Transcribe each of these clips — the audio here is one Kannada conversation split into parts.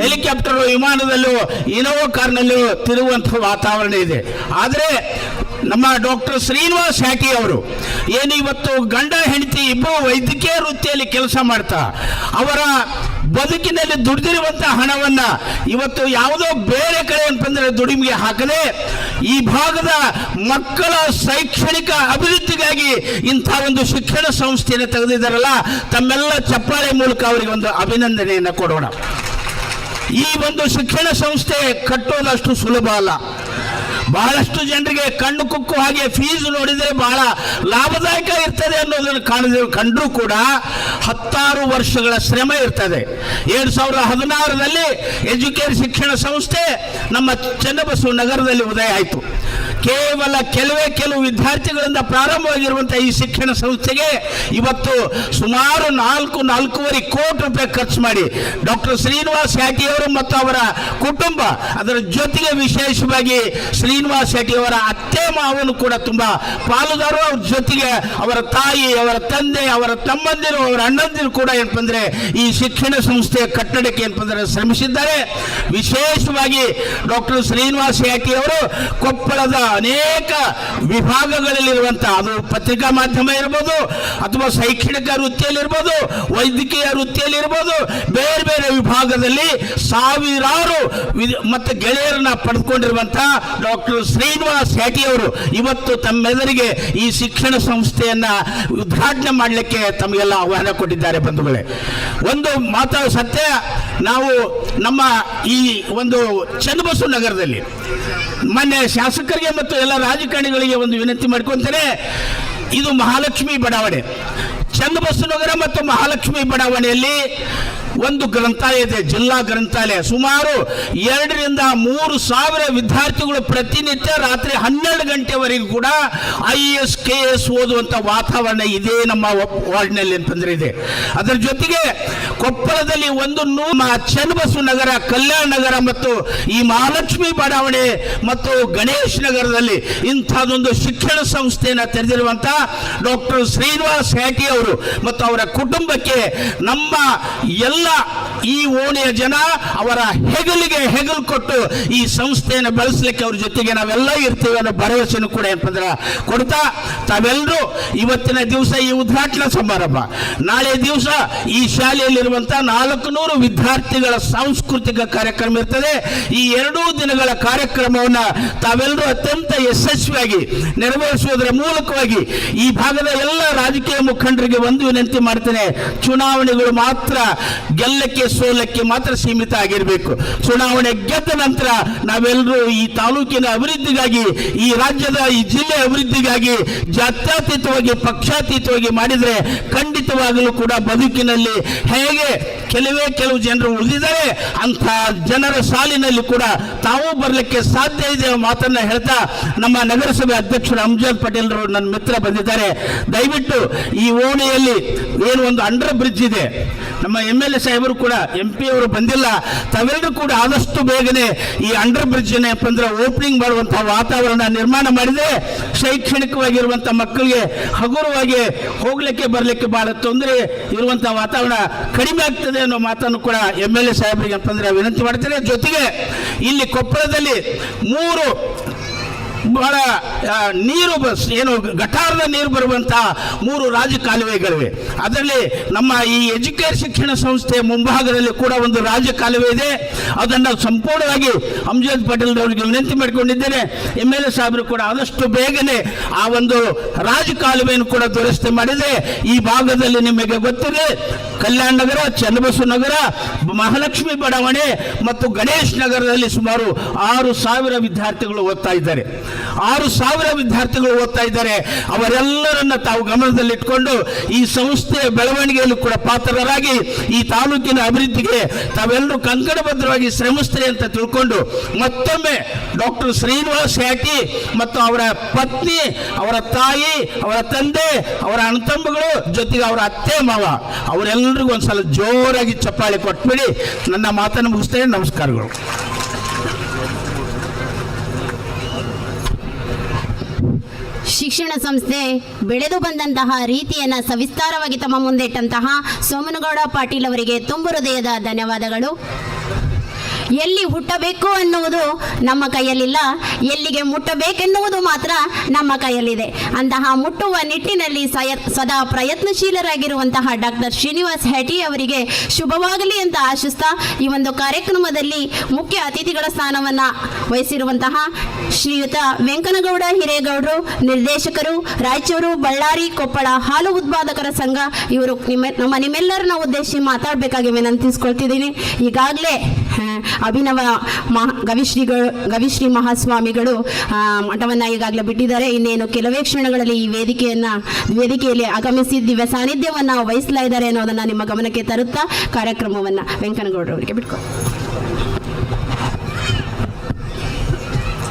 ಹೆಲಿಕಾಪ್ಟರ್ ವಿಮಾನದಲ್ಲೂ ಇನೋವಾ ಕಾರ್ನಲ್ಲೂ ತಿರುಗುವಂತಹ ವಾತಾವರಣ ಇದೆ. ಆದರೆ ನಮ್ಮ ಡಾಕ್ಟರ್ ಶ್ರೀನಿವಾಸ್ ಹ್ಯಾಟಿ ಅವರು ಏನು ಇವತ್ತು ಗಂಡ, ಹೆಂಡತಿ ಇಬ್ಬರು ವೈದ್ಯಕೀಯ ವೃತ್ತಿಯಲ್ಲಿ ಕೆಲಸ ಮಾಡ್ತಾ, ಅವರ ಬದುಕಿನಲ್ಲಿ ದುಡಿದಿರುವಂಥ ಹಣವನ್ನ ಇವತ್ತು ಯಾವುದೋ ಬೇರೆ ಕಡೆ ಅಂತಂದ್ರೆ ದುಡಿಮೆಗೆ ಹಾಕದೆ, ಈ ಭಾಗದ ಮಕ್ಕಳ ಶೈಕ್ಷಣಿಕ ಅಭಿವೃದ್ಧಿಗಾಗಿ ಇಂಥ ಒಂದು ಶಿಕ್ಷಣ ಸಂಸ್ಥೆಯನ್ನು ತೆಗೆದಿದ್ದಾರಲ್ಲ, ತಮ್ಮೆಲ್ಲ ಚಪ್ಪಾಳೆ ಮೂಲಕ ಅವರಿಗೆ ಒಂದು ಅಭಿನಂದನೆಯನ್ನು ಕೊಡೋಣ. ಈ ಒಂದು ಶಿಕ್ಷಣ ಸಂಸ್ಥೆ ಕಟ್ಟೋದಷ್ಟು ಸುಲಭ ಅಲ್ಲ. ಬಹಳಷ್ಟು ಜನರಿಗೆ ಕಣ್ಣು ಕುಕ್ಕು ಹಾಗೆ ಫೀಸ್ ನೋಡಿದರೆ ಬಹಳ ಲಾಭದಾಯಕ ಇರ್ತದೆ ಅನ್ನೋದನ್ನು ಕಾಣದ ಕಂಡರೂ ಕೂಡ ಹತ್ತಾರು ವರ್ಷಗಳ ಶ್ರಮ ಇರ್ತದೆ. ಎರಡು ಸಾವಿರದ ಹದಿನಾರರಲ್ಲಿ ಎಜುಕೇರ್ ಶಿಕ್ಷಣ ಸಂಸ್ಥೆ ನಮ್ಮ ಚನ್ನಬಸವ ನಗರದಲ್ಲಿ ಉದಯ ಆಯಿತು. ಕೇವಲ ಕೆಲವೇ ಕೆಲವು ವಿದ್ಯಾರ್ಥಿಗಳಿಂದ ಪ್ರಾರಂಭವಾಗಿರುವಂತಹ ಈ ಶಿಕ್ಷಣ ಸಂಸ್ಥೆಗೆ ಇವತ್ತು ಸುಮಾರು ನಾಲ್ಕು, ನಾಲ್ಕೂವರೆ ಕೋಟಿ ರೂಪಾಯಿ ಖರ್ಚು ಮಾಡಿ ಡಾಕ್ಟರ್ ಶ್ರೀನಿವಾಸ್ ಶೆಟ್ಟಿಯವರು ಮತ್ತು ಅವರ ಕುಟುಂಬ ಅದರ ಜೊತೆಗೆ ವಿಶೇಷವಾಗಿ ಶ್ರೀನಿವಾಸ್ ಶೆಟ್ಟಿ ಅವರ ಅತ್ತೆ ಮಾವನು ಕೂಡ ತುಂಬಾ ಪಾಲುದಾರರು. ಅವ್ರ ಜೊತೆಗೆ ಅವರ ತಾಯಿ, ಅವರ ತಂದೆ, ಅವರ ತಮ್ಮಂದಿರು, ಅವರ ಅಣ್ಣಂದಿರು ಕೂಡ ಏನಪ್ಪ ಅಂದ್ರೆ ಈ ಶಿಕ್ಷಣ ಸಂಸ್ಥೆಯ ಕಟ್ಟಡಕ್ಕೆ ಏನಪ್ಪ ಅಂದ್ರೆ ಶ್ರಮಿಸಿದ್ದಾರೆ. ವಿಶೇಷವಾಗಿ ಡಾಕ್ಟರ್ ಶ್ರೀನಿವಾಸ್ ಶೆಟ್ಟಿಯವರು ಕೊಪ್ಪಳದ ಅನೇಕ ವಿಭಾಗಗಳಲ್ಲಿರುವಂತಹ, ಅದು ಪತ್ರಿಕಾ ಮಾಧ್ಯಮ ಇರ್ಬೋದು, ಅಥವಾ ಶೈಕ್ಷಣಿಕ ವೃತ್ತಿಯಲ್ಲಿರ್ಬೋದು, ವೈದ್ಯಕೀಯ ವೃತ್ತಿಯಲ್ಲಿರ್ಬೋದು, ಬೇರೆ ಬೇರೆ ವಿಭಾಗದಲ್ಲಿ ಸಾವಿರಾರು ಮತ್ತು ಗೆಳೆಯರನ್ನ ಪಡೆದುಕೊಂಡಿರುವಂತಹ ಡಾಕ್ಟರ್ ಶ್ರೀನಿವಾಸ್ ಅವರು ಇವತ್ತು ತಮ್ಮೆಲ್ಲರಿಗೆ ಈ ಶಿಕ್ಷಣ ಸಂಸ್ಥೆಯನ್ನ ಉದ್ಘಾಟನೆ ಮಾಡಲಿಕ್ಕೆ ತಮಗೆಲ್ಲ ಆಹ್ವಾನ ಕೊಟ್ಟಿದ್ದಾರೆ ಬಂಧುಗಳೇ. ಒಂದು ಮಾತಾಡ ಸತ್ಯ, ನಾವು ನಮ್ಮ ಈ ಒಂದು ಚನ್ನಬಸವ ನಗರದಲ್ಲಿ, ಮೊನ್ನೆ ಶಾಸಕರಿಗೆ ಮತ್ತು ಎಲ್ಲ ರಾಜಕಾರಣಿಗಳಿಗೆ ಒಂದು ವಿನಂತಿ ಮಾಡ್ಕೊಂತಾರೆ ಇದು ಮಹಾಲಕ್ಷ್ಮಿ ಬಡಾವಣೆ. ಚನ್ನಬಸವನಗರ ಮತ್ತು ಮಹಾಲಕ್ಷ್ಮಿ ಬಡಾವಣೆಯಲ್ಲಿ ಒಂದು ಗ್ರಂಥಾಲಯ ಇದೆ, ಜಿಲ್ಲಾ ಗ್ರಂಥಾಲಯ. ಸುಮಾರು ಎರಡರಿಂದ ಮೂರು ಸಾವಿರ ವಿದ್ಯಾರ್ಥಿಗಳು ಪ್ರತಿನಿತ್ಯ ರಾತ್ರಿ ಹನ್ನೆರಡು ಗಂಟೆವರೆಗೂ ಕೂಡ ಐ ಎಸ್ ಕೆ ಎಸ್ ಓದುವಂಥ ವಾತಾವರಣ ಇದೆ ನಮ್ಮ ವಾರ್ಡ್ನಲ್ಲಿ ಅಂತಂದ್ರೆ ಇದೆ. ಅದರ ಜೊತೆಗೆ ಕೊಪ್ಪಳದಲ್ಲಿ ಒಂದು ನೂರು ಚನ್ನಬಸವ ನಗರ, ಕಲ್ಯಾಣ ನಗರ ಮತ್ತು ಈ ಮಹಾಲಕ್ಷ್ಮಿ ಬಡಾವಣೆ ಮತ್ತು ಗಣೇಶ್ ನಗರದಲ್ಲಿ ಇಂಥದ್ದೊಂದು ಶಿಕ್ಷಣ ಸಂಸ್ಥೆಯನ್ನು ತೆರೆದಿರುವಂಥ ಡಾಕ್ಟರ್ ಶ್ರೀನಿವಾಸ್ ಹ್ಯಾಟಿ ಅವರು ಮತ್ತು ಅವರ ಕುಟುಂಬಕ್ಕೆ ನಮ್ಮ ಎಲ್ಲ ಈ ಓಣಿಯ ಜನ ಅವರ ಹೆಗಲಿಗೆ ಹೆಗಲು ಕೊಟ್ಟು ಈ ಸಂಸ್ಥೆಯನ್ನು ಬೆಳೆಸಲಿಕ್ಕೆ ಅವ್ರ ಜೊತೆಗೆ ನಾವೆಲ್ಲ ಇರ್ತೀವಿ ಅನ್ನೋ ಭರವಸೆಯನ್ನು ಕೂಡ ಏನಪ್ಪ ಅಂದ್ರೆ ಕೊಡ್ತಾ ತಾವೆಲ್ಲರೂ ಇವತ್ತಿನ ದಿವಸ ಈ ಉದ್ಘಾಟನಾ ಸಮಾರಂಭ. ನಾಳೆ ದಿವಸ ಈ ಶಾಲೆಯಲ್ಲಿರುವಂಥ ನಾಲ್ಕು ನೂರು ವಿದ್ಯಾರ್ಥಿಗಳ ಸಾಂಸ್ಕೃತಿಕ ಕಾರ್ಯಕ್ರಮ ಇರ್ತದೆ. ಈ ಎರಡೂ ದಿನಗಳ ಕಾರ್ಯಕ್ರಮವನ್ನು ತಾವೆಲ್ಲರೂ ಅತ್ಯಂತ ಯಶಸ್ವಿಯಾಗಿ ನೆರವೇರಿಸುವುದರ ಮೂಲಕವಾಗಿ ಈ ಭಾಗದ ಎಲ್ಲ ರಾಜಕೀಯ ಮುಖಂಡರಿಗೆ ಒಂದು ವಿನಂತಿ ಮಾಡ್ತೇನೆ. ಚುನಾವಣೆಗಳು ಮಾತ್ರ ಗೆಲ್ಲಕ್ಕೆ ಸೋಲಕ್ಕೆ ಮಾತ್ರ ಸೀಮಿತ ಆಗಿರಬೇಕು. ಚುನಾವಣೆ ಗೆದ್ದ ನಂತರ ನಾವೆಲ್ಲರೂ ಈ ತಾಲೂಕಿನ ಅಭಿವೃದ್ಧಿಗಾಗಿ, ಈ ರಾಜ್ಯದ, ಈ ಜಿಲ್ಲೆ ಅಭಿವೃದ್ಧಿಗಾಗಿ ಜಾತ್ಯತೀತವಾಗಿ, ಪಕ್ಷಾತೀತವಾಗಿ ಮಾಡಿದರೆ ಖಂಡಿತವಾಗಲೂ ಕೂಡ ಬದುಕಿನಲ್ಲಿ ಹೇಗೆ ಕೆಲವೇ ಕೆಲವು ಜನರು ಉಳಿದಿದ್ದಾರೆ ಅಂತ ಜನರ ಸಾಲಿನಲ್ಲಿ ಕೂಡ ತಾವು ಬರಲಿಕ್ಕೆ ಸಾಧ್ಯ ಇದೆ ಮಾತನ್ನ ಹೇಳ್ತಾ ನಮ್ಮ ನಗರಸಭೆ ಅಧ್ಯಕ್ಷರು ಅಮ್ಜದ್ ಪಟೇಲ್ ರವರು ನನ್ನ ಮಿತ್ರ ಬಂದಿದ್ದಾರೆ. ದಯವಿಟ್ಟು ಈ ಓಣಿಯಲ್ಲಿ ಏನು ಒಂದು ಅಂಡರ್ ಬ್ರಿಡ್ಜ್ ಇದೆ. ನಮ್ಮ ಎಂ ಎಲ್ ಎ ಸಾಹೇಬರು ಕೂಡ ಎಂ ಪಿ ಅವರು ಬಂದಿಲ್ಲ. ತಾವೆಲ್ಲರೂ ಕೂಡ ಆದಷ್ಟು ಬೇಗನೆ ಈ ಅಂಡರ್ ಬ್ರಿಡ್ಜ್ ಏನಪ್ಪ ಅಂದ್ರೆ ಓಪನಿಂಗ್ ಮಾಡುವಂತಹ ವಾತಾವರಣ ನಿರ್ಮಾಣ ಮಾಡಿದ್ರೆ ಶೈಕ್ಷಣಿಕವಾಗಿರುವಂಥ ಮಕ್ಕಳಿಗೆ ಹಗುರವಾಗಿ ಹೋಗ್ಲಿಕ್ಕೆ ಬರಲಿಕ್ಕೆ ಬಹಳ ತೊಂದರೆ ಇರುವಂತಹ ವಾತಾವರಣ ಕಡಿಮೆ ಆಗ್ತದೆ. ಅನ್ನೋ ಮಾತನ್ನು ಕೂಡ ಎಂ ಎಲ್ ಎ ಸಾಹೇಬರಿಗೆ ಅಂತಂದ್ರೆ ವಿನಂತಿ ಮಾಡ್ತೇನೆ. ಜೊತೆಗೆ ಇಲ್ಲಿ ಕೊಪ್ಪಳದಲ್ಲಿ ಮೂರು ಬಹಳ ನೀರು ಬಸ್ ಏನು ಗಟಾರದ ನೀರು ಬರುವಂತಹ ಮೂರು ರಾಜ ಕಾಲುವೆಗಳಿವೆ. ಅದರಲ್ಲಿ ನಮ್ಮ ಈ ಎಜುಕೇರ್ ಶಿಕ್ಷಣ ಸಂಸ್ಥೆ ಮುಂಭಾಗದಲ್ಲಿ ಕೂಡ ಒಂದು ರಾಜ ಕಾಲುವೆ ಇದೆ. ಅದನ್ನು ಸಂಪೂರ್ಣವಾಗಿ ಅಮ್ಜದ್ ಪಟೇಲ್ ಅವರಿಗೆ ವಿನಂತಿ ಮಾಡಿಕೊಂಡಿದ್ದೇನೆ. ಎಂ ಎಲ್ ಎ ಸಾಹೇಬರು ಕೂಡ ಆದಷ್ಟು ಬೇಗನೆ ಆ ಒಂದು ರಾಜ ಕಾಲುವೆಯನ್ನು ಕೂಡ ದುರಸ್ತಿ ಮಾಡಿದೆ ಈ ಭಾಗದಲ್ಲಿ ನಿಮಗೆ ಗೊತ್ತಿದೆ. ಕಲ್ಯಾಣ ನಗರ, ಚನ್ನಬಸವ ನಗರ, ಮಹಾಲಕ್ಷ್ಮಿ ಬಡಾವಣೆ ಮತ್ತು ಗಣೇಶ್ ನಗರದಲ್ಲಿ ಸುಮಾರು ಆರು ಸಾವಿರ ವಿದ್ಯಾರ್ಥಿಗಳು ಓದ್ತಾ ಇದ್ದಾರೆ. ಆರು ಸಾವಿರ ವಿದ್ಯಾರ್ಥಿಗಳು ಓದ್ತಾ ಇದ್ದಾರೆ. ಅವರೆಲ್ಲರನ್ನ ತಾವು ಗಮನದಲ್ಲಿಟ್ಟುಕೊಂಡು ಈ ಸಂಸ್ಥೆಯ ಬೆಳವಣಿಗೆಯಲ್ಲೂ ಕೂಡ ಪಾತ್ರರಾಗಿ ಈ ತಾಲೂಕಿನ ಅಭಿವೃದ್ಧಿಗೆ ತಾವೆಲ್ಲರೂ ಕಂಕಣಬದ್ಧವಾಗಿ ಶ್ರಮಿಸ್ತೇವೆ ಅಂತ ತಿಳ್ಕೊಂಡು ಮತ್ತೊಮ್ಮೆ ಡಾಕ್ಟರ್ ಶ್ರೀನಿವಾಸ್ ಹ್ಯಾಟಿ ಮತ್ತು ಅವರ ಪತ್ನಿ, ಅವರ ತಾಯಿ, ಅವರ ತಂದೆ, ಅವರ ಅಣ್ಣತಮ್ಮಗಳು ಜೊತೆಗೆ ಅವರ ಅತ್ತೆ ಮಾವ ಅವರೆಲ್ಲರಿಗೂ ಒಂದ್ಸಲ ಜೋರಾಗಿ ಚಪ್ಪಾಳೆ ಕೊಟ್ಬಿಡಿ. ನನ್ನ ಮಾತನ್ನು ಮುಗಿಸ್ತೇನೆ. ನಮಸ್ಕಾರಗಳು. ಶಿಕ್ಷಣ ಸಂಸ್ಥೆ ಬೆಳೆದು ಬಂದಂತಹ ರೀತಿಯನ್ನ ಸವಿಸ್ತಾರವಾಗಿ ತಮ್ಮ ಮುಂದೆ ಇಟ್ಟಂತಹ ಸೋಮನಗೌಡ ಪಾಟೀಲ್ ಅವರಿಗೆ ತುಂಬು ಹೃದಯದ ಧನ್ಯವಾದಗಳು. ಎಲ್ಲಿ ಹುಟ್ಟಬೇಕು ಅನ್ನುವುದು ನಮ್ಮ ಕೈಯಲ್ಲಿಲ್ಲ. ಎಲ್ಲಿಗೆ ಮುಟ್ಟಬೇಕೆನ್ನುವುದು ಮಾತ್ರ ನಮ್ಮ ಕೈಯಲ್ಲಿದೆ. ಅಂತಹ ಮುಟ್ಟುವ ನಿಟ್ಟಿನಲ್ಲಿ ಸದಾ ಪ್ರಯತ್ನಶೀಲರಾಗಿರುವಂತಹ ಡಾಕ್ಟರ್ ಶ್ರೀನಿವಾಸ್ ಹೆಟಿ ಅವರಿಗೆ ಶುಭವಾಗಲಿ ಅಂತ ಆಶಿಸ್ತಾ ಈ ಒಂದು ಕಾರ್ಯಕ್ರಮದಲ್ಲಿ ಮುಖ್ಯ ಅತಿಥಿಗಳ ಸ್ಥಾನವನ್ನು ವಹಿಸಿರುವಂತಹ ಶ್ರೀಯುತ ವೆಂಕನಗೌಡ ಹಿರೇಗೌಡರು, ನಿರ್ದೇಶಕರು, ರಾಯಚೂರು, ಬಳ್ಳಾರಿ, ಕೊಪ್ಪಳ ಹಾಲು ಉತ್ಪಾದಕರ ಸಂಘ, ಇವರು ನಿಮ್ಮ, ನಮ್ಮ ನಿಮ್ಮೆಲ್ಲರನ್ನ ಉದ್ದೇಶಿಸಿ ಮಾತಾಡಬೇಕಾಗಿ ವಿನಂತಿಸ್ಕೊಳ್ತಿದ್ದೀನಿ. ಈಗಾಗಲೇ ಅಭಿನವ ಮಹಾ ಗವಿಶ್ರೀಗಳು, ಗವಿಶ್ರೀ ಮಹಾಸ್ವಾಮಿಗಳು ಮಠವನ್ನು ಈಗಾಗಲೇ ಬಿಟ್ಟಿದ್ದಾರೆ. ಇನ್ನೇನು ಕೆಲವೇ ಕ್ಷಣಗಳಲ್ಲಿ ಈ ವೇದಿಕೆಯನ್ನು, ವೇದಿಕೆಯಲ್ಲಿ ಆಗಮಿಸಿ ದಿವ್ಯ ಸಾನ್ನಿಧ್ಯವನ್ನು ವಹಿಸ್ಲಾ ಇದ್ದಾರೆ ಅನ್ನೋದನ್ನು ನಿಮ್ಮ ಗಮನಕ್ಕೆ ತರುತ್ತಾ ಕಾರ್ಯಕ್ರಮವನ್ನು ವೆಂಕನಗೌಡರವರಿಗೆ ಬಿಟ್ಕೊ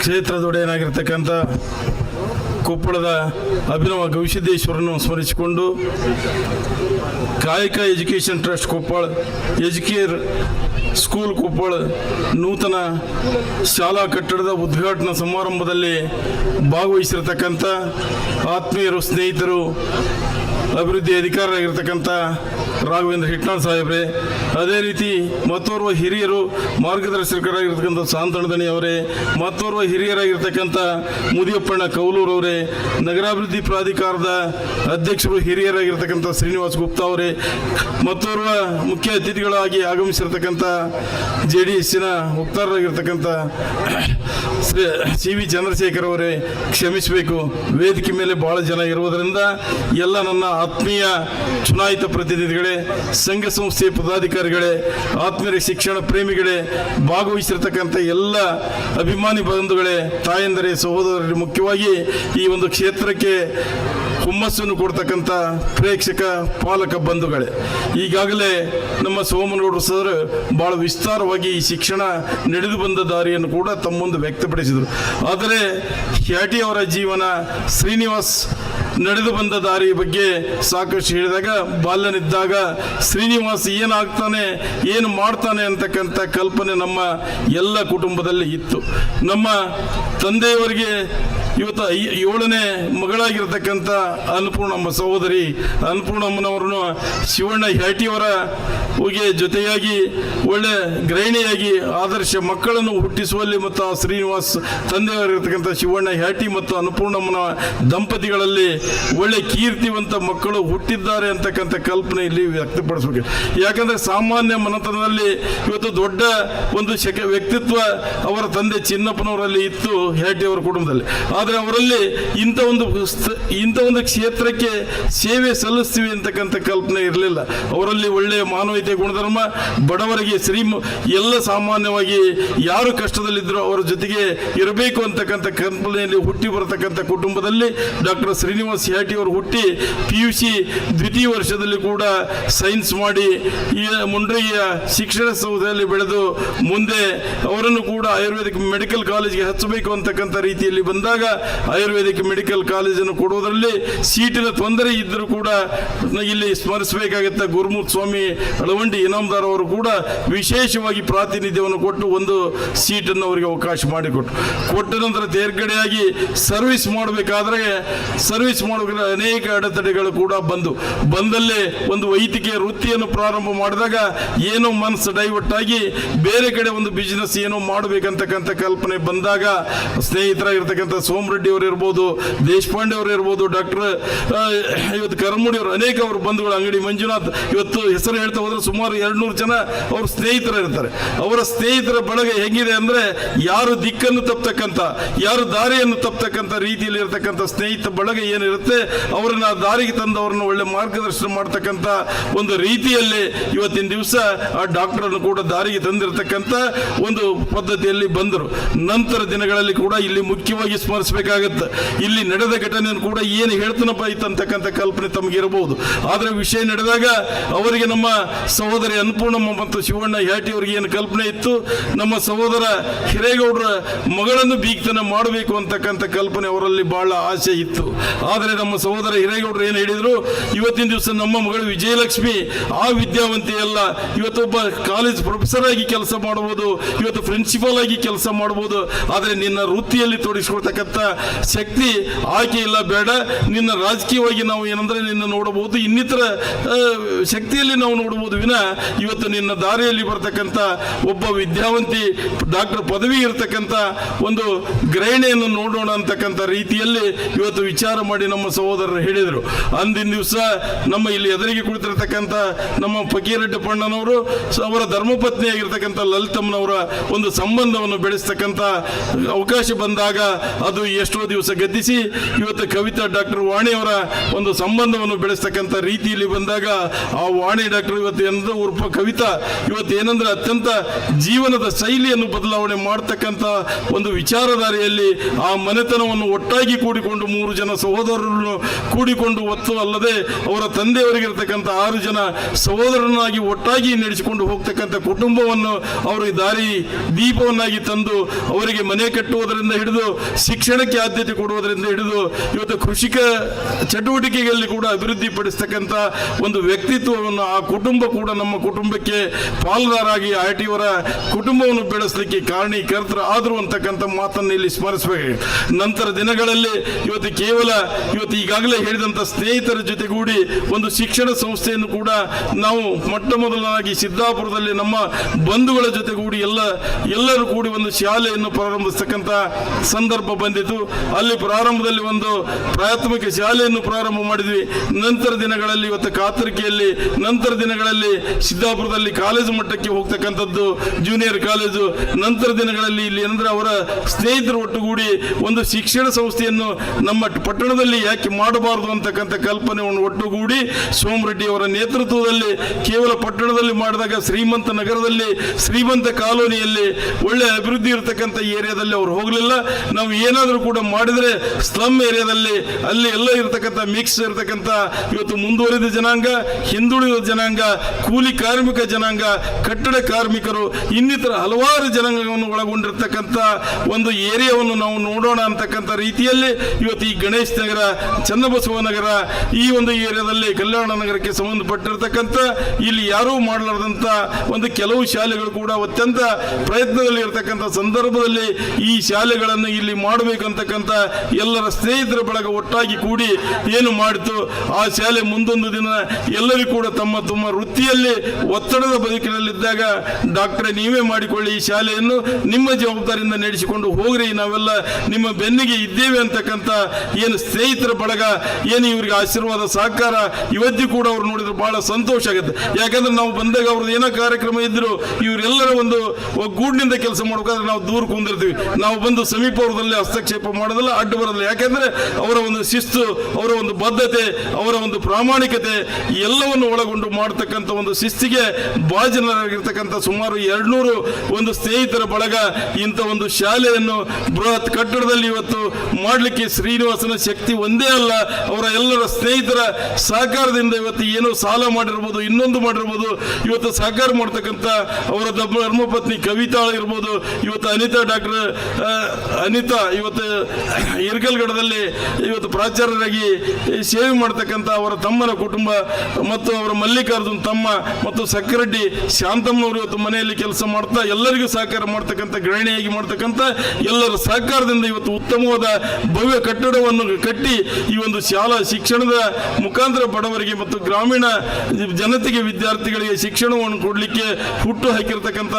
ಕ್ಷೇತ್ರದೊಡೆಯನಾಗಿರ್ತಕ್ಕಂಥ ಕೊಪ್ಪಳದ ಅಭಿನವ ಗವಿಸಿದ್ದೇಶ್ವರನ್ನು ಸ್ಮರಿಸಿಕೊಂಡು Kayaka education trust Koppal educare school Koppal ನೂತನ ಶಾಲಾ ಕಟ್ಟಡದ ಉದ್ಘಾಟನಾ ಸಮಾರಂಭದಲ್ಲಿ ಭಾಗವಹಿಸಿರ್ತಕ್ಕಂಥ ಆತ್ಮೀಯರು ಸ್ನೇಹಿತರು ಅಭಿವೃದ್ಧಿ ಅಧಿಕಾರಿಯಾಗಿರ್ತಕ್ಕಂಥ ರಾಘವೇಂದ್ರ ಹಿಟ್ನಾಳ್ ಸಾಹೇಬ್ರೆ, ಅದೇ ರೀತಿ ಮತ್ತೋರ್ವ ಹಿರಿಯರು ಮಾರ್ಗದರ್ಶಕರಾಗಿರ್ತಕ್ಕಂಥ ಸಾಂತಣದಣಿ ಅವರೇ, ಮತ್ತೋರ್ವ ಹಿರಿಯರಾಗಿರ್ತಕ್ಕಂಥ ಮುದಿಯಪ್ಪಣ್ಣ ಕೌಲೂರವರೇ ನಗರಾಭಿವೃದ್ಧಿ ಪ್ರಾಧಿಕಾರದ ಅಧ್ಯಕ್ಷರು ಹಿರಿಯರಾಗಿರ್ತಕ್ಕಂಥ ಶ್ರೀನಿವಾಸ್ ಗುಪ್ತಾ ಅವರೇ, ಮತ್ತೋರ್ವ ಮುಖ್ಯ ಅತಿಥಿಗಳಾಗಿ ಆಗಮಿಸಿರ್ತಕ್ಕಂಥ ಜೆ ಡಿ ಎಸ್ಸಿನ ವಕ್ತಾರರಾಗಿರ್ತಕ್ಕಂಥ ಶ್ರೀ ಸಿ ವಿ ಚಂದ್ರಶೇಖರ್ ಅವರೇ, ಕ್ಷಮಿಸಬೇಕು. ವೇದಿಕೆ ಮೇಲೆ ಬಹಳ ಜನ ಇರುವುದರಿಂದ ಎಲ್ಲ ನನ್ನ ಆತ್ಮೀಯ ಚುನಾಯಿತ ಪ್ರತಿನಿಧಿಗಳೇ ಸಂಘ ಸಂಸ್ಥೆಯ ಪದಾಧಿಕಾರಿಗಳೇ, ಆತ್ಮೀಯ ಶಿಕ್ಷಣ ಪ್ರೇಮಿಗಳೇ, ಭಾಗವಹಿಸಿರ್ತಕ್ಕಂಥ ಎಲ್ಲ ಅಭಿಮಾನಿ ಬಂಧುಗಳೇ, ತಾಯಂದರೆ, ಸಹೋದರರು, ಮುಖ್ಯವಾಗಿ ಈ ಒಂದು ಕ್ಷೇತ್ರಕ್ಕೆ ಹುಮ್ಮಸ್ಸನ್ನು ಕೊಡ್ತಕ್ಕಂಥ ಪ್ರೇಕ್ಷಕ, ಪಾಲಕ ಬಂಧುಗಳೇ. ಈಗಾಗಲೇ ನಮ್ಮ ಸೋಮನಗೌಡರು ಸರ್ ಬಹಳ ವಿಸ್ತಾರವಾಗಿ ಈ ಶಿಕ್ಷಣ ನಡೆದು ಬಂದ ದಾರಿಯನ್ನು ಕೂಡ ತಮ್ಮೊಂದು ಮುಂದೆ ವ್ಯಕ್ತಪಡಿಸಿದರು. ಆದರೆ ಹ್ಯಾಟಿ ಅವರ ಜೀವನ ಶ್ರೀನಿವಾಸ್ ನಡೆದು ಬಂದ ದಾರಿ ಬಗ್ಗೆ ಸಾಕಷ್ಟು ಹೇಳಿದಾಗ, ಬಾಲ್ಯನಿದ್ದಾಗ ಶ್ರೀನಿವಾಸ್ ಏನಾಗ್ತಾನೆ, ಏನು ಮಾಡ್ತಾನೆ ಅಂತಕ್ಕಂಥ ಕಲ್ಪನೆ ನಮ್ಮ ಎಲ್ಲ ಕುಟುಂಬದಲ್ಲಿ ಇತ್ತು. ನಮ್ಮ ತಂದೆಯವರಿಗೆ ಇವತ್ತು ಏಳನೇ ಮಗಳಾಗಿರ್ತಕ್ಕಂಥ ಅನ್ನಪೂರ್ಣಮ್ಮ ಸಹೋದರಿ ಅನ್ನಪೂರ್ಣಮ್ಮನವ್ರನ್ನು ಶಿವಣ್ಣ ಹೇಟಿಯವರ ಹೋಗಿ ಜೊತೆಯಾಗಿ ಒಳ್ಳೆ ಗೃಹಿಣಿಯಾಗಿ ಆದರ್ಶ ಮಕ್ಕಳನ್ನು ಹುಟ್ಟಿಸುವಲ್ಲಿ ಮತ್ತು ಆ ಶ್ರೀನಿವಾಸ್ ತಂದೆಯವರಿರ್ತಕ್ಕಂಥ ಶಿವಣ್ಣ ಹ್ಯಾಟಿ ಮತ್ತು ಅನ್ನಪೂರ್ಣಮ್ಮನ ದಂಪತಿಗಳಲ್ಲಿ ಒಳ್ಳೆ ಕೀರ್ತಿವಂತ ಮಕ್ಕಳು ಹುಟ್ಟಿದ್ದಾರೆ ಅಂತಕ್ಕಂಥ ಕಲ್ಪನೆ ಇಲ್ಲಿ ವ್ಯಕ್ತಪಡಿಸಬೇಕು. ಯಾಕಂದರೆ ಸಾಮಾನ್ಯ ಮನತನದಲ್ಲಿ ಇವತ್ತು ದೊಡ್ಡ ಒಂದು ಶಕ ವ್ಯಕ್ತಿತ್ವ ಅವರ ತಂದೆ ಚಿನ್ನಪ್ಪನವರಲ್ಲಿ ಇತ್ತು ಹ್ಯಾಟಿಯವರ ಕುಟುಂಬದಲ್ಲಿ. ಆದರೆ ಅವರಲ್ಲಿ ಇಂಥ ಒಂದು ಇಂಥ ಒಂದು ಕ್ಷೇತ್ರಕ್ಕೆ ಸೇವೆ ಸಲ್ಲಿಸ್ತೀವಿ ಅಂತಕ್ಕಂಥ ಕಲ್ಪನೆ ಇರಲಿಲ್ಲ. ಅವರಲ್ಲಿ ಒಳ್ಳೆಯ ಮಾನವೀಯತೆ, ಗುಣಧರ್ಮ, ಬಡವರಿಗೆ ಶ್ರೀ ಎಲ್ಲ ಸಾಮಾನ್ಯವಾಗಿ ಯಾರು ಕಷ್ಟದಲ್ಲಿದ್ದರೂ ಅವರ ಜೊತೆಗೆ ಇರಬೇಕು ಅಂತಕ್ಕಂಥ ಕಲ್ಪನೆಯಲ್ಲಿ ಹುಟ್ಟಿ ಬರತಕ್ಕಂಥ ಕುಟುಂಬದಲ್ಲಿ ಡಾಕ್ಟರ್ ಶ್ರೀನಿವಾಸ್ ಹ್ಯಾಟಿ ಅವರು ಹುಟ್ಟಿ ಪಿ ಯು ಸಿ ದ್ವಿತೀಯ ವರ್ಷದಲ್ಲಿ ಕೂಡ ಸೈನ್ಸ್ ಮಾಡಿ ಈ ಮುಂಡ್ರಿಯ ಶಿಕ್ಷಣ ಸೌಧದಲ್ಲಿ ಬೆಳೆದು ಮುಂದೆ ಅವರನ್ನು ಕೂಡ ಆಯುರ್ವೇದಿಕ್ ಮೆಡಿಕಲ್ ಕಾಲೇಜ್ಗೆ ಹಚ್ಚಬೇಕು ಅಂತಕ್ಕಂಥ ರೀತಿಯಲ್ಲಿ ಬಂದಾಗ ಆಯುರ್ವೇದಿಕ್ ಮೆಡಿಕಲ್ ಕಾಲೇಜನ್ನು ಕೊಡುವುದರಲ್ಲಿ ಸೀಟಿನ ತೊಂದರೆ ಇದ್ದರೂ ಕೂಡ ಇಲ್ಲಿ ಸ್ಮರಿಸಬೇಕಾಗುತ್ತೆ ಗುರುಮೂರ್ತಿ ಸ್ವಾಮಿ ಅಳವಂಡಿ ಇನಾಮದಾರ್ ಅವರು ಕೂಡ ವಿಶೇಷವಾಗಿ ಪ್ರಾತಿನಿಧ್ಯವನ್ನು ಕೊಟ್ಟು ಒಂದು ಸೀಟನ್ನು ಅವರಿಗೆ ಅವಕಾಶ ಮಾಡಿಕೊಟ್ಟು. ಕೊಟ್ಟ ನಂತರ ತೇರ್ಗಡೆಯಾಗಿ ಸರ್ವಿಸ್ ಮಾಡಬೇಕಾದ್ರೆ ಸರ್ವಿಸ್ ಮಾಡುವ ಅನೇಕ ಅಡೆತಡೆಗಳು ಕೂಡ ಬಂದು. ಬಂದಲ್ಲೇ ಒಂದು ವೈದ್ಯಕೀಯ ವೃತ್ತಿಯನ್ನು ಪ್ರಾರಂಭ ಮಾಡಿದಾಗ ಏನೋ ಮನಸ್ಸು ಡೈವರ್ಟ್ ಆಗಿ ಬೇರೆ ಕಡೆ ಒಂದು ಬಿಸ್ನೆಸ್ ಏನೋ ಮಾಡಬೇಕಂತಕ್ಕಂಥ ಕಲ್ಪನೆ ಬಂದಾಗ ಸ್ನೇಹಿತರಾಗಿರ್ತಕ್ಕಂಥ ಸೋಮರೆಡ್ಡಿ ಅವರು ಇರ್ಬೋದು, ದೇಶಪಾಂಡೆ ಅವರು ಇರ್ಬೋದು, ಡಾಕ್ಟರ್ ಇವತ್ತು ಕರಮುಡಿ ಅವರು ಅನೇಕ ಅವರು ಬಂಧುಗಳು, ಅಂಗಡಿ ಮಂಜುನಾಥ್ ಇವತ್ತು ಹೆಸರು ಹೇಳ್ತಾ ಹೋದ್ರೆ ಸುಮಾರು ಎರಡ್ನೂರು ಜನ ಅವ್ರ ಸ್ನೇಹಿತರು ಇರ್ತಾರೆ. ಅವರ ಸ್ನೇಹಿತರ ಬಳಗ ಹೆಂಗಿದೆ ಅಂದ್ರೆ ಯಾರು ದಿಕ್ಕನ್ನು ತಪ್ಪತಕ್ಕಂಥ ಯಾರು ದಾರಿಯನ್ನು ತಪ್ಪತಕ್ಕಂಥ ರೀತಿಯಲ್ಲಿ ಇರತಕ್ಕಂಥ ಸ್ನೇಹಿತ ಬಳಗ ಏನಿರುತ್ತೆ, ಅವರನ್ನ ದಾರಿಗೆ ತಂದು ಅವ್ರನ್ನ ಒಳ್ಳೆ ಮಾರ್ಗದರ್ಶನ ಮಾಡ್ತಕ್ಕಂಥ ಒಂದು ರೀತಿಯಲ್ಲಿ ಇವತ್ತಿನ ದಿವಸ ಆ ಡಾಕ್ಟರನ್ನು ಕೂಡ ದಾರಿಗೆ ತಂದಿರತಕ್ಕಂಥ ಒಂದು ಪದ್ಧತಿಯಲ್ಲಿ ಬಂದರು. ನಂತರ ದಿನಗಳಲ್ಲಿ ಕೂಡ ಇಲ್ಲಿ ಮುಖ್ಯವಾಗಿ ಸ್ಮರಿಸಬೇಕಾಗತ್ತೆ ಇಲ್ಲಿ ನಡೆದ ಘಟನೆಯನ್ನು ಕೂಡ ಏನು ಹೇಳ್ತಾನಪ್ಪ ಇತ್ತಂತಕ್ಕಂಥ ಕಲ್ಪನೆ ತಮಗಿರಬಹುದು. ಆದರೆ ವಿಷಯ ನಡೆದಾಗ ಅವರಿಗೆ ನಮ್ಮ ಸಹೋದರಿ ಅನ್ನಪೂರ್ಣಮ್ಮ ಮತ್ತು ಶಿವಣ್ಣ ಹೇಟಿ ಅವರಿಗೆ ಏನು ಕಲ್ಪನೆ ಇತ್ತು? ನಮ್ಮ ಸಹೋದರ ಹಿರೇಗೌಡರ ಮಗಳನ್ನು ಬೀಗ್ತನ ಮಾಡಬೇಕು ಅಂತಕ್ಕಂಥ ಕಲ್ಪನೆ ಅವರಲ್ಲಿ ಬಹಳ ಆಸೆ ಇತ್ತು. ಆದರೆ ನಮ್ಮ ಸಹೋದರ ಹಿರೇಗೌಡರು ಏನು ಹೇಳಿದರು? ಇವತ್ತಿನ ದಿವಸ ನಮ್ಮ ಮಗಳು ವಿಜಯಲಕ್ಷ್ಮಿ ಆ ವಿದ್ಯಾವಂತಿ ಅಲ್ಲ. ಇವತ್ತೊಬ್ಬ ಕಾಲೇಜ್ ಪ್ರೊಫೆಸರ್ ಆಗಿ ಕೆಲಸ ಮಾಡಬಹುದು ಇವತ್ತು ಪ್ರಿನ್ಸಿಪಾಲ್ ಆಗಿ ಕೆಲಸ ಮಾಡಬಹುದು ಆದರೆ ನಿನ್ನ ವೃತ್ತಿಯಲ್ಲಿ ತೊಡಗಿಸ್ಕೊಳ್ತಕ್ಕಂಥ ಶಕ್ತಿ ಆಕೆ ಇಲ್ಲ, ಬೇಡ. ನಿನ್ನ ರಾಜಕೀಯವಾಗಿ ನಾವು ಏನಂದ್ರೆ ನಿನ್ನ ನೋಡಬಹುದು. ಇನ್ನಿತರ ಶಕ್ತಿಯಲ್ಲಿ ನಾವು ನೋಡಬಹುದು. ವಿನ ಇವತ್ತು ನಿನ್ನ ದಾರಿಯಲ್ಲಿ ಬರ್ತಕ್ಕಂಥ ಒಬ್ಬ ವಿದ್ಯಾವಂತಿ ಡಾಕ್ಟರ್ ಪದವಿ ಇರತಕ್ಕಂಥ ಒಂದು ಗ್ರಹಣೆಯನ್ನು ನೋಡೋಣ ಅಂತಕ್ಕಂಥ ರೀತಿಯಲ್ಲಿ ಇವತ್ತು ವಿಚಾರ ಮಾಡಿ ನಮ್ಮ ಸಹೋದರರು ಹೇಳಿದರು. ಅಂದಿನ ದಿವಸ ನಮ್ಮ ಇಲ್ಲಿ ಎದುರಿಗೆ ಕುಳಿತಿರ್ತಕ್ಕಂಥ ನಮ್ಮ ಫಕೀರೆಡ್ಡಿ ಪಣ್ಣನವರು, ಅವರ ಅವರ ಧರ್ಮಪತ್ನಿಯಾಗಿರ್ತಕ್ಕಂಥ ಲಲಿತಮ್ಮನವರ ಒಂದು ಸಂಬಂಧವನ್ನು ಬೆಳೆಸ್ತಕ್ಕಂಥ ಅವಕಾಶ ಬಂದಾಗ ಅದು ಎಷ್ಟೋ ದಿವಸ ಗದ್ದಿಸಿ ಇವತ್ತು ಕವಿತಾ ಡಾಕ್ಟರ್ ವಾಣಿಯವರ ಒಂದು ಸಂಬಂಧವನ್ನು ಬೆಳೆಸ್ತಕ್ಕಂಥ ರೀತಿಯಲ್ಲಿ ಬಂದಾಗ ಆ ವಾಣಿ ಡಾಕ್ಟರ್ ಇವತ್ತು ಏನಂದ್ರೆ ಉರ್ಪ ಕವಿತಾ, ಇವತ್ತು ಏನಂದ್ರೆ ಅತ್ಯಂತ ಜೀವನದ ಶೈಲಿಯನ್ನು ಬದಲಾವಣೆ ಮಾಡ್ತಕ್ಕಂಥ ಒಂದು ವಿಚಾರಧಾರೆಯಲ್ಲಿ ಆ ಮನೆತನವನ್ನು ಒಟ್ಟಾಗಿ ಕೂಡಿಕೊಂಡು ಮೂರು ಜನ ಸಹೋದರರನ್ನು ಕೂಡಿಕೊಂಡು ಒತ್ತು ಅಲ್ಲದೆ ಅವರ ತಂದೆಯವರಿಗಿರ್ತಕ್ಕಂಥ ಆರು ಜನ ಸಹೋದರನಾಗಿ ಒಟ್ಟಾಗಿ ನಡೆಸಿಕೊಂಡು ಹೋಗ್ತಕ್ಕಂಥ ಕುಟುಂಬವನ್ನು ಅವರು ದಾರಿ ದೀಪವನ್ನಾಗಿ ತಂದು ಅವರಿಗೆ ಮನೆ ಕಟ್ಟುವುದರಿಂದ ಹಿಡಿದು ಶಿಕ್ಷಣಕ್ಕೆ ಆದ್ಯತೆ ಕೊಡುವುದರಿಂದ ಹಿಡಿದು ಇವತ್ತು ಕೃಷಿಕ ಚಟುವಟಿಕೆಗಳಲ್ಲಿ ಕೂಡ ಅಭಿವೃದ್ಧಿ ಪಡಿಸ್ತಕ್ಕಂಥ ಒಂದು ವ್ಯಕ್ತಿತ್ವವನ್ನು ಆ ಕುಟುಂಬ ಕೂಡ ನಮ್ಮ ಕುಟುಂಬಕ್ಕೆ ಪಾಲುದಾರಾಗಿ ಐ ಟಿಯವರ ಕುಟುಂಬವನ್ನು ಬೆಳೆಸಲಿಕ್ಕೆ ಕಾರಣೀಕರ್ತರು ಆದರು ಅಂತಕ್ಕಂಥ ಮಾತನ್ನು ಇಲ್ಲಿ ಸ್ಮರಿಸಬೇಕು ನಂತರ ದಿನಗಳಲ್ಲಿ ಇವತ್ತು ಕೇವಲ ಇವತ್ತು ಈಗಾಗಲೇ ಹೇಳಿದಂಥ ಸ್ನೇಹಿತರ ಜೊತೆಗೂಡಿ ಒಂದು ಶಿಕ್ಷಣ ಸಂಸ್ಥೆಯನ್ನು ಕೂಡ ನಾವು ಮೊಟ್ಟ ಮೊದಲನಾಗಿ ಸಿದ್ದಾಪುರದಲ್ಲಿ ನಮ್ಮ ಬಂಧುಗಳ ಜೊತೆಗೂಡಿ ಎಲ್ಲ ಎಲ್ಲರೂ ಕೂಡಿ ಒಂದು ಶಾಲೆಯನ್ನು ಪ್ರಾರಂಭಿಸ್ತಕ್ಕಂಥ ಸಂದರ್ಭ ಬಂದಿತು ಅಲ್ಲಿ ಪ್ರಾರಂಭದಲ್ಲಿ ಒಂದು ಪ್ರಾಥಮಿಕ ಶಾಲೆಯನ್ನು ಪ್ರಾರಂಭ ಮಾಡಿದ್ವಿ. ನಂತರ ದಿನಗಳಲ್ಲಿ ಇವತ್ತು ಕಾತರಿಕೆಯಲ್ಲಿ, ನಂತರ ದಿನಗಳಲ್ಲಿ ಸಿದ್ದಾಪುರದಲ್ಲಿ ಕಾಲೇಜು ಮಟ್ಟಕ್ಕೆ ಹೋಗ್ತಕ್ಕಂಥದ್ದು ಜೂನಿಯರ್ ಕಾಲೇಜು. ನಂತರ ದಿನಗಳಲ್ಲಿ ಇಲ್ಲಿ ಅಂದ್ರೆ ಅವರ ಸ್ನೇಹಿತರು ಒಟ್ಟುಗೂಡಿ ಒಂದು ಶಿಕ್ಷಣ ಸಂಸ್ಥೆಯನ್ನು ನಮ್ಮ ಪಟ್ಟಣದಲ್ಲಿ ಯಾಕೆ ಮಾಡಬಾರದು ಅಂತಕ್ಕಂಥ ಕಲ್ಪನೆಯನ್ನು ಒಟ್ಟುಗೂಡಿ ಸೋಮರೆಡ್ಡಿ ಅವರ ನೇತೃತ್ವದಲ್ಲಿ ಕೇವಲ ಪಟ್ಟಣದಲ್ಲಿ ಮಾಡಿದಾಗ ಶ್ರೀಮಂತ ನಗರದಲ್ಲಿ, ಶ್ರೀಮಂತ ಕಾಲೋನಿಯಲ್ಲಿ ಒಳ್ಳೆ ಅಭಿವೃದ್ಧಿ ಇರತಕ್ಕಂಥ ಏರಿಯಾದಲ್ಲಿ ಅವರು ಹೋಗಲಿಲ್ಲ. ನಾವು ಏನಾದರೂ ಕೂಡ ಮಾಡಿದರೆ ಸ್ಲಮ್ ಏರಿಯಾದಲ್ಲಿ ಅಲ್ಲಿ ಎಲ್ಲ ಇರತಕ್ಕಂಥ ಮಿಕ್ಸ್ ಇರತಕ್ಕಂಥ ಇವತ್ತು ಮುಂದುವರಿದ ಜನಾಂಗ, ಹಿಂದುಳಿದ ಜನಾಂಗ, ಕೂಲಿ ಕಾರ್ಮಿಕ ಜನಾಂಗ, ಕಟ್ಟಡ ಕಾರ್ಮಿಕರು, ಇನ್ನಿತರ ಹಲವಾರು ಜನಾಂಗವನ್ನು ಒಳಗೊಂಡಿರ್ತಕ್ಕಂಥ ಒಂದು ಏರಿಯಾವನ್ನು ನಾವು ನೋಡೋಣ ಅಂತಕ್ಕಂಥ ರೀತಿಯಲ್ಲಿ ಇವತ್ತು ಈ ಗಣೇಶ್ ನಗರ, ಚನ್ನಬಸವ ನಗರ, ಈ ಒಂದು ಏರಿಯಾದಲ್ಲಿ ಕಲ್ಯಾಣ ನಗರಕ್ಕೆ ಸಂಬಂಧಪಟ್ಟಿರತಕ್ಕಂಥ ಇಲ್ಲಿ ಯಾರೂ ಮಾಡಲಾರದಂಥ ಒಂದು ಕೆಲವು ಶಾಲೆಗಳು ಕೂಡ ಅತ್ಯಂತ ಪ್ರಯತ್ನದಲ್ಲಿ ಇರತಕ್ಕಂಥ ಸಂದರ್ಭದಲ್ಲಿ ಈ ಶಾಲೆಗಳನ್ನು ಇಲ್ಲಿ ಮಾಡಬೇಕಂತಕ್ಕಂಥ ಎಲ್ಲರ ಸ್ನೇಹಿತರ ಬಳಗ ಒಟ್ಟಾಗಿ ಕೂಡಿ ಏನು ಮಾಡಿತು, ಆ ಶಾಲೆ ಮುಂದೊಂದು ದಿನ ಎಲ್ಲರೂ ಕೂಡ ತಮ್ಮ ತಮ್ಮ ವೃತ್ತಿಯಲ್ಲಿ, ಒತ್ತಡದ ಬದುಕಿನಲ್ಲಿದ್ದಾಗ ಡಾಕ್ಟ್ರೆ, ನೀವೇ ಮಾಡಿಕೊಳ್ಳಿ ಈ ಶಾಲೆಯನ್ನು, ನಿಮ್ಮ ಜವಾಬ್ದಾರಿಯಿಂದ ನಡೆಸಿಕೊಂಡು ಹೋಗ್ರಿ, ನಾವೆಲ್ಲ ನಿಮ್ಮ ಬೆನ್ನಿಗೆ ಇದ್ದೇವೆ ಅಂತಕ್ಕಂಥ ಏನು ಸ್ನೇಹಿತರ ಬಳಗ, ಏನು ಇವರಿಗೆ ಆಶೀರ್ವಾದ, ಸಹಕಾರ ಇವತ್ತಿ ಕೂಡ ಅವ್ರು ನೋಡಿದ್ರೆ ಬಹಳ ಸಂತೋಷ ಆಗುತ್ತೆ. ಯಾಕಂದ್ರೆ ನಾವು ಬಂದಾಗ ಅವ್ರದ್ದು ಏನೋ ಕಾರ್ಯಕ್ರಮ ಇದ್ರು ಇವರೆಲ್ಲರ ಒಂದು ಗೂಡಿನಿಂದ ಕೆಲಸ ಮಾಡಬೇಕಾದ್ರೆ ನಾವು ದೂರ ಕುಂದಿರ್ತೀವಿ. ನಾವು ಬಂದು ಸಮೀಪವರದಲ್ಲಿ ಹಸ್ತಕ್ಷೇಪ ಮಾಡೋದಿಲ್ಲ ಅಡ್ಡು ಬರೋದಿಲ್ಲ. ಯಾಕೆಂದರೆ ಅವರ ಒಂದು ಶಿಸ್ತು, ಅವರ ಒಂದು ಬದ್ಧತೆ, ಅವರ ಒಂದು ಪ್ರಾಮಾಣಿಕತೆ ಎಲ್ಲವನ್ನು ಒಳಗೊಂಡು ಮಾಡತಕ್ಕಂಥ ಒಂದು ಶಿಸ್ತಿಗೆ ಬಾಜನರಾಗಿರ್ತಕ್ಕಂಥ ಸುಮಾರು ಎರಡ್ನೂರು ಒಂದು ಸ್ನೇಹಿತರ ಬಳಗ ಇಂಥ ಒಂದು ಶಾಲೆಯನ್ನು ಬೃಹತ್ ಕಟ್ಟಡದಲ್ಲಿ ಇವತ್ತು ಮಾಡಲಿಕ್ಕೆ ಶ್ರೀನಿವಾಸನ ಶಕ್ತಿ ಒಂದೇ ಅಲ್ಲ, ಅವರ ಎಲ್ಲರ ಸ್ನೇಹಿತರ ಸಹಕಾರದಿಂದ ಇವತ್ತು ಏನೋ ಸಾಲ ಮಾಡಿರ್ಬೋದು, ಇನ್ನೊಂದು ಮಾಡಿರ್ಬೋದು. ಇವತ್ತು ಸಹಕಾರ ಮಾಡ್ತಕ್ಕಂಥ ಅವರ ಧರ್ಮ- ಧರ್ಮಪತ್ನಿ ಕವಿತಾ ಇರ್ಬೋದು. ಇವತ್ತು ಅನಿತಾ ಡಾಕ್ಟರ್ ಅನಿತಾ, ಇವತ್ತು ಇರ್ಕಲ್ಗಡದಲ್ಲಿ ಇವತ್ತು ಪ್ರಾಚಾರ್ಯರಾಗಿ ಸೇವೆ ಮಾಡ್ತಕ್ಕಂಥ ಅವರ ತಮ್ಮನ ಕುಟುಂಬ ಮತ್ತು ಅವರ ಮಲ್ಲಿಕಾರ್ಜುನ್ ತಮ್ಮ ಮತ್ತು ಸಕ್ಕರೆಡ್ಡಿ ಶಾಂತಮ್ಮನವರು ಇವತ್ತು ಮನೆಯಲ್ಲಿ ಕೆಲಸ ಮಾಡ್ತಾ ಎಲ್ಲರಿಗೂ ಸಹಕಾರ ಮಾಡ್ತಕ್ಕಂಥ ಗೃಹಿಣಿಯಾಗಿ ಮಾಡ್ತಕ್ಕಂಥ ಎಲ್ಲರ ಸಹಕಾರದಿಂದ ಇವತ್ತು ಉತ್ತಮವಾದ ಭವ್ಯ ಕಟ್ಟಡವನ್ನು ಕಟ್ಟಿ ಈ ಒಂದು ಶಾಲಾ ಶಿಕ್ಷಣದ ಮುಖಾಂತರ ಬಡವರಿಗೆ ಮತ್ತು ಗ್ರಾಮೀಣ ಜನತೆಗೆ ವಿದ್ಯಾರ್ಥಿಗಳಿಗೆ ಶಿಕ್ಷಣವನ್ನು ಕೊಡಲಿಕ್ಕೆ ಹುಟ್ಟು ಹಾಕಿರ್ತಕ್ಕಂಥ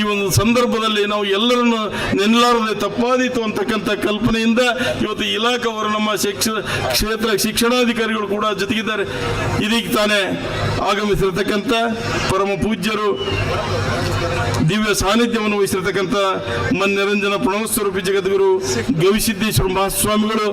ಈ ಒಂದು ಸಂದರ್ಭದಲ್ಲಿ ನಾವು ಎಲ್ಲರನ್ನು ನೆನಲಾರದೆ ತಪ್ಪಾದೀತು ಅಂತಕ್ಕಂಥ ಕಲ್ಪನೆಯಿಂದ ಇವತ್ತು ಇಲಾಖೆಯವರು ನಮ್ಮ ಶಿಕ್ಷ, ಕ್ಷೇತ್ರ ಶಿಕ್ಷಣಾಧಿಕಾರಿಗಳು ಕೂಡ ಜೊತೆಗಿದ್ದಾರೆ. ಇದೀಗ ತಾನೇ ಆಗಮಿಸಿರ್ತಕ್ಕಂಥ ಪರಮ ಪೂಜ್ಯರು ದಿವ್ಯ ಸಾನ್ನಿಧ್ಯವನ್ನು ವಹಿಸಿರ್ತಕ್ಕಂಥ ಮನ್ನಿರಂಜನ ಪ್ರಣವ ಸ್ವರೂಪಿ ಜಗದ್ಗುರು ಗವಿಸಿದ್ದೇಶ್ವರ ಮಹಾಸ್ವಾಮಿಗಳು.